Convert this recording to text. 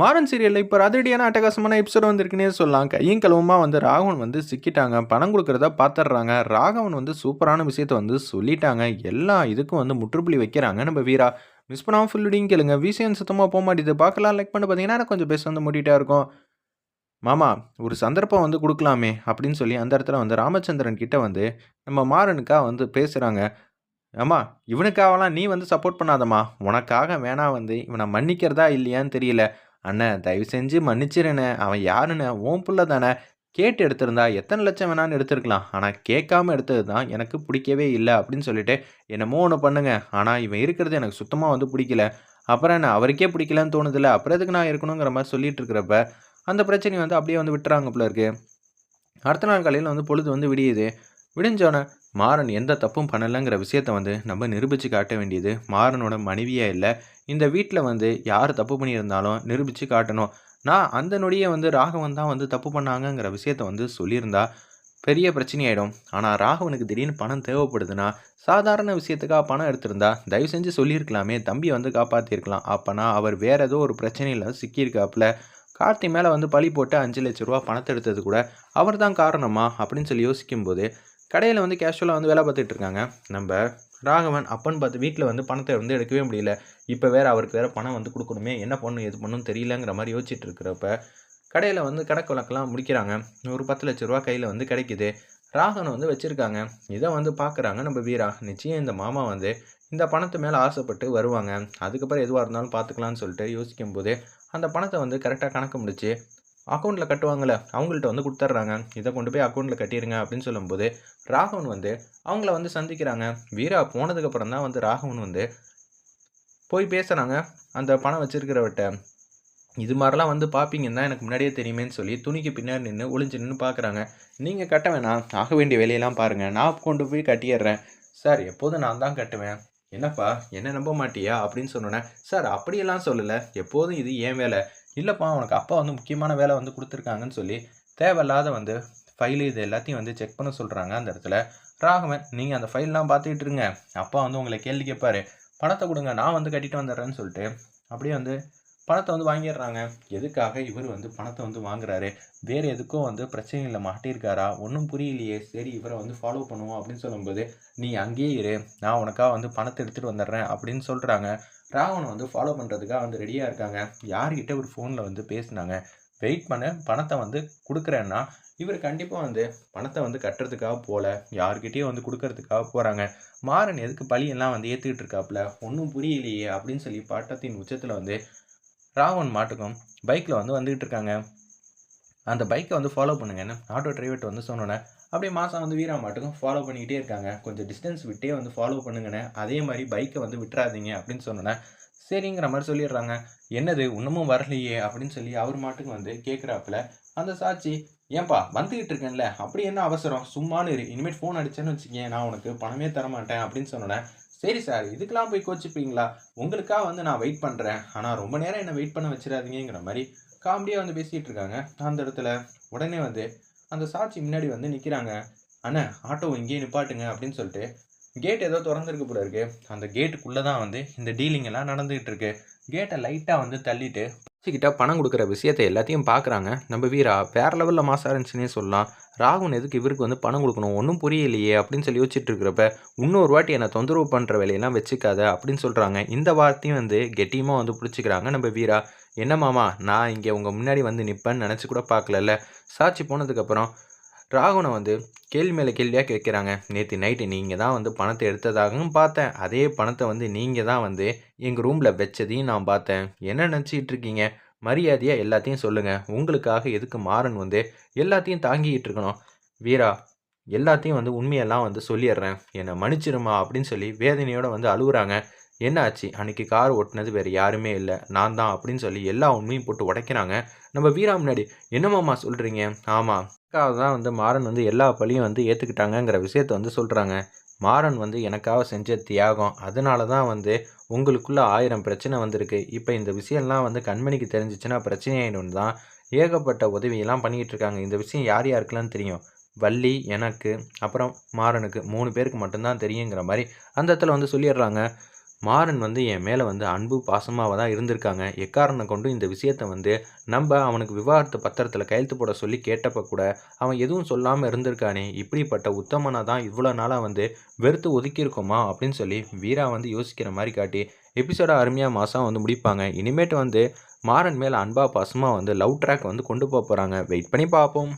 மாறன் சீரியலில் இப்போ அதிரடியான அட்டகாசமான எபிசோட் வந்திருக்குன்னே சொல்லலாம் கையும் களவுமா வந்து ராகவன் வந்து சிக்கிட்டாங்க. பணம் கொடுக்குறத பார்த்துடுறாங்க ராகவன் வந்து சூப்பரான விஷயத்த வந்து சொல்லிட்டாங்க. எல்லா இதுக்கும் வந்து முற்றுப்புள்ளி வைக்கிறாங்க. நம்ம வீரா மிஸ் பண்ணாமல் ஃபுல்லுடியும் கேளுங்க. விசிஎன் சுத்தமாக போக மாட்டேது. பார்க்கலாம் லைக் பண்ணி. பார்த்தீங்கன்னா கொஞ்சம் பேச வந்து மூட்டிகிட்டா இருக்கும். மாமா ஒரு சந்தர்ப்பம் வந்து கொடுக்கலாமே அப்படின்னு சொல்லி அந்த இடத்துல வந்து ராமச்சந்திரன் கிட்டே வந்து நம்ம மாறனுக்காக வந்து பேசுகிறாங்க ஆமா இவனுக்காகலாம் நீ வந்து சப்போர்ட் பண்ணாதம்மா. உனக்காக வேணா வந்து இவனை மன்னிக்கிறதா இல்லையான்னு தெரியல. அண்ணன் தயவு செஞ்சு மன்னிச்சிருண்ணே. அவன் யாருன்னு ஓம் புள்ள தானே. கேட்டு எடுத்திருந்தா எத்தனை லட்சம் வேணான்னு எடுத்திருக்கலாம். ஆனால் கேட்காம எடுத்தது தான் எனக்கு பிடிக்கவே இல்லை அப்படின்னு சொல்லிட்டு என்னமோ ஒன்று பண்ணுங்க. ஆனால் இவன் இருக்கிறது எனக்கு சுத்தமாக வந்து பிடிக்கல. அப்புறம் என்ன அவருக்கே பிடிக்கலன்னு தோணுதில்ல அப்புறம் எதுக்கு நான் இருக்கணுங்கிற மாதிரி சொல்லிட்டு இருக்கிறப்ப அந்த பிரச்சனையை வந்து அப்படியே வந்து விட்டுறாங்க போல இருக்கு. அடுத்த நாள் காலையில் வந்து பொழுது வந்து விடியுது. விடிஞ்சோன்னே மாறன் எந்த தப்பும் பண்ணலைங்கிற விஷயத்த வந்து நம்ம நிரூபித்து காட்ட வேண்டியது மாறனோட மனைவியே இல்லை. இந்த வீட்டில் வந்து யார் தப்பு பண்ணியிருந்தாலும் நிரூபித்து காட்டணும். நான் அந்த நொடியை வந்து ராகவன் தான் வந்து தப்பு பண்ணாங்கங்கிற விஷயத்த வந்து சொல்லியிருந்தா பெரிய பிரச்சனையாயிடும். ஆனால் ராகவனுக்கு திடீர்னு பணம் தேவைப்படுதுன்னா சாதாரண விஷயத்துக்காக பணம் எடுத்திருந்தா தயவு செஞ்சு சொல்லியிருக்கலாமே தம்பி வந்து காப்பாற்றிருக்கலாம் அப்போனா அவர் வேறு ஏதோ ஒரு பிரச்சனையில் சிக்கியிருக்காப்புல. கார்த்தி மேலே வந்து பழி போட்டு அஞ்சு லட்ச ரூபா பணத்தை எடுத்தது கூட அவர் தான் காரணமா அப்படின்னு சொல்லி யோசிக்கும்போது கடையில் வந்து கேஷுவலாக வந்து வேலை பார்த்துட்டு இருக்காங்க. நம்ம ராகவன் அப்பன்னு பார்த்து வீட்டில் வந்து பணத்தை வந்து எடுக்கவே முடியல. இப்போ வேறு அவருக்கு வேறு பணம் வந்து கொடுக்கணுமே என்ன பண்ணும் எது பண்ணும் தெரியலங்கிற மாதிரி யோசிச்சுட்டு இருக்கிறப்ப கடையில் வந்து கணக்கு வழக்கெல்லாம் முடிக்கிறாங்க. ஒரு பத்து லட்ச ரூபா கையில் வந்து கிடைக்குது. ராகவன் வந்து வச்சுருக்காங்க. இதை வந்து பார்க்குறாங்க நம்ம வீரா. நிச்சயம் இந்த மாமா வந்து இந்த பணத்து மேலே ஆசைப்பட்டு வருவாங்க. அதுக்கப்புறம் எதுவாக இருந்தாலும் பார்த்துக்கலான்னு சொல்லிட்டு யோசிக்கும்போது அந்த பணத்தை வந்து கரெக்டாக கணக்கு முடிச்சு அக்கௌண்ட்டில் கட்டுவாங்கள்ல அவங்கள்ட்ட வந்து கொடுத்துட்றாங்க இதை கொண்டு போய் அக்கௌண்ட்டில் கட்டிடுங்க அப்படின்னு சொல்லும்போது ராகவன் வந்து அவங்கள வந்து சந்திக்கிறாங்க. வீரா போனதுக்கப்புறம் தான் வந்து ராகவன் வந்து போய் பேசுகிறாங்க அந்த பணம் வச்சுருக்கிறவட்ட இது மாதிரிலாம் வந்து பார்ப்பீங்கன்னா எனக்கு முன்னாடியே தெரியுமேன்னு சொல்லி துணிக்கு பின்னாடி நின்று ஒளிஞ்சு நின்று பார்க்குறாங்க நீங்கள் கட்ட வேணாம். ஆக வேண்டிய வேலையெல்லாம் பாருங்கள் நான் கொண்டு போய் கட்டிடுறேன் சார் எப்போதும் நான் தான் கட்டுவேன். என்னப்பா? என்ன நம்ப மாட்டியா? அப்படின்னு சொன்னோன்னே சார் அப்படியெல்லாம் சொல்லலை. எப்போதும் இது ஏன் வேலை. இல்லைப்பா உனக்கு அப்பா வந்து முக்கியமான வேலை வந்து கொடுத்துருக்காங்கன்னு சொல்லி தேவையில்லாத வந்து ஃபைலு இது எல்லாத்தையும் வந்து செக் பண்ண சொல்கிறாங்க அந்த இடத்துல. ராகவன் நீங்கள் அந்த ஃபைல்லாம் பார்த்துக்கிட்டு இருங்க. அப்பா வந்து உங்களை கேள்வி கேட்பாரு. பணத்தை கொடுங்க நான் வந்து கட்டிட்டு வந்துடுறேன்னு சொல்லிட்டு அப்படியே வந்து பணத்தை வந்து வாங்கிடுறாங்க. எதுக்காக இவர் வந்து பணத்தை வந்து வாங்குறாரு? வேறு எதுக்கும் வந்து பிரச்சனையில் மாட்டியிருக்காரா? ஒன்றும் புரியலையே. சரி இவரை வந்து ஃபாலோ பண்ணுவோம் அப்படின்னு சொல்லும்போது நீ அங்கேயே இரு. நான் உனக்காக வந்து பணத்தை எடுத்துகிட்டு வந்துடுறேன் அப்படின்னு சொல்கிறாங்க ராவனை வந்து ஃபாலோ பண்ணுறதுக்காக வந்து ரெடியாக இருக்காங்க. யார்கிட்ட ஒரு ஃபோனில் வந்து பேசினாங்க? வெயிட் பண்ண. பணத்தை வந்து கொடுக்குறேன்னா இவர் கண்டிப்பாக வந்து பணத்தை வந்து கட்டுறதுக்காக போகல யார்கிட்டயும் வந்து கொடுக்கறதுக்காக போகிறாங்க மாறன் எதுக்கு பழியெல்லாம் வந்து ஏற்றுக்கிட்டு இருக்காப்புல? ஒன்றும் புரியலையே அப்படின்னு சொல்லி பட்டத்தின் உச்சத்தில் வந்து ராவன் மாட்டுக்கும் பைக்கில் வந்து வந்துக்கிட்டு இருக்காங்க. அந்த பைக்கை வந்து ஃபாலோ பண்ணுங்கன்னு ஆட்டோ டிரைவர்கிட்ட வந்து சொன்னோன்னே அப்படியே மாதம் வந்து வீரா மாட்டுக்கும் ஃபாலோ பண்ணிக்கிட்டே இருக்காங்க. கொஞ்சம் டிஸ்டன்ஸ் விட்டே வந்து ஃபாலோ பண்ணுங்கண்ணே. அதே மாதிரி பைக்கை வந்து விட்டுறாதீங்க அப்படின்னு சொன்னோன்னே சரிங்கிற மாதிரி சொல்லிடுறாங்க. என்னது இன்னமும் வரலையே அப்படின்னு சொல்லி அவர் மாட்டுக்கு வந்து கேட்குறாப்புல அந்த சாட்சி ஏன்பா வந்துக்கிட்டு இருக்கேன்ல அப்படி என்ன அவசரம்? சும்மானு இரு. இனிமேல் ஃபோன் அடிச்சேன்னு வச்சுக்கேன் நான் உனக்கு பணமே தர மாட்டேன் அப்படின்னு சொன்னோன்னே சரி சார் இதுக்கெல்லாம் போய் கோச்சிப்பீங்களா? உங்களுக்காக வந்து நான் வெயிட் பண்ணுறேன் ஆனால் ரொம்ப நேரம் என்னை வெயிட் பண்ண வச்சிடாதீங்கிற மாதிரி காமெடியாக வந்து பேசிகிட்டு இருக்காங்க. அந்த இடத்துல உடனே வந்து அந்த சாட்சி முன்னாடி வந்து நிற்கிறாங்க அண்ணா ஆட்டோ இங்கேயே நிப்பாட்டுங்க அப்படின்னு சொல்லிட்டு கேட் ஏதோ திறந்துருக்கு போல இருக்கு. அந்த கேட்டுக்குள்ளே தான் வந்து இந்த டீலிங் எல்லாம் நடந்துகிட்டு இருக்கு. கேட்டை லைட்டாக வந்து தள்ளிட்டு கிட்ட பணம் கொடுக்குற விஷயத்தை எல்லாத்தையும் பார்க்குறாங்க நம்ம வீரா வேற லெவலில் மாசாக இருந்துச்சுன்னே சொல்லலாம். ராகுன் எதுக்கு இவருக்கு வந்து பணம் கொடுக்கணும்? ஒன்றும் புரியலையே அப்படின்னு சொல்லி யோசிச்சுட்டு இருக்கிறப்ப இன்னொரு வாட்டி என்னை தொந்தரவு பண்ணுற வேலையெல்லாம் வச்சுக்காத அப்படின்னு சொல்கிறாங்க இந்த வார்த்தையும் வந்து கெட்டியமாக வந்து பிடிச்சிக்கிறாங்க நம்ம வீரா. என்ன மாமா நான் இங்கே உங்கள் முன்னாடி வந்து நிற்பேன்னு நினச்சி கூட பார்க்கலல்ல. சாட்சி போனதுக்கப்புறம் ராகுனை வந்து கேள்வி மேலே கேள்வியாக கேட்குறாங்க. நேற்று நைட்டு நீங்கள் தான் வந்து பணத்தை எடுத்ததாகவும் பார்த்தேன். அதே பணத்தை வந்து நீங்கள் தான் வந்து எங்கள் ரூமில் வச்சதையும் நான் பார்த்தேன். என்ன நினச்சிக்கிட்டு இருக்கீங்க? மரியாதையாக எல்லாத்தையும் சொல்லுங்கள் உங்களுக்காக எதுக்கு மாறன் வந்து எல்லாத்தையும் தாங்கிக்கிட்டு இருக்கணும். வீரா எல்லாத்தையும் வந்து உண்மையெல்லாம் வந்து சொல்லிடுறேன். என்னை மன்னிச்சிருமா அப்படின்னு சொல்லி வேதனையோடு வந்து அழுகுறாங்க. என்ன ஆச்சு? அன்னைக்கு கார் ஓட்டினது வேறு யாருமே இல்லை. நான் தான் அப்படின்னு சொல்லி எல்லா உண்மையும் போட்டு உடைக்கிறாங்க. நம்ம வீரா முன்னாடி என்னமாம்மா சொல்கிறீங்க ஆமாம் எனக்காக தான் வந்து மாறன் வந்து எல்லா பழியும் வந்து ஏற்றுக்கிட்டாங்கங்கிற விஷயத்த வந்து சொல்கிறாங்க மாறன் வந்து எனக்காக செஞ்ச தியாகம் அதனால தான் வந்து உங்களுக்குள்ளே ஆயிரம் பிரச்சனை வந்திருக்கு. இப்போ இந்த விஷயம்லாம் வந்து கண்மணிக்கு தெரிஞ்சிச்சுன்னா பிரச்சனையாயிடும் தான் ஏகப்பட்ட உதவியெல்லாம் பண்ணிக்கிட்டு இருக்காங்க. இந்த விஷயம் யார் யாருக்கெல்லாம் தெரியும்? வள்ளி எனக்கு அப்புறம் மாறனுக்கு மூணு பேருக்கு மட்டும்தான் தெரியுங்கிற மாதிரி அந்த இடத்துல வந்து சொல்லிடுறாங்க. மாறன் வந்து என் மேலே வந்து அன்பு பாசமாக தான் இருந்திருக்காங்க. எக்காரணம் கொண்டு இந்த விஷயத்தை வந்து நம்ம அவனுக்கு விவாகரத்து பத்திரத்தில் கையெழுத்து போட சொல்லி கேட்டப்ப கூட அவன் எதுவும் சொல்லாமல் இருந்திருக்கானே. இப்படிப்பட்ட உத்தமனை தான் இவ்வளோ நாளாக வந்து வெறுத்து ஒதுக்கியிருக்கோமா அப்படின்னு சொல்லி வீரா வந்து யோசிக்கிற மாதிரி காட்டி எபிசோட அருமையாக மாதம் வந்து முடிப்பாங்க. இனிமேட்டு வந்து மாறன் மேலே அன்பா பாசமாக வந்து லவ் ட்ராக் வந்து கொண்டு போக போகிறாங்க வெயிட் பண்ணி பார்ப்போம்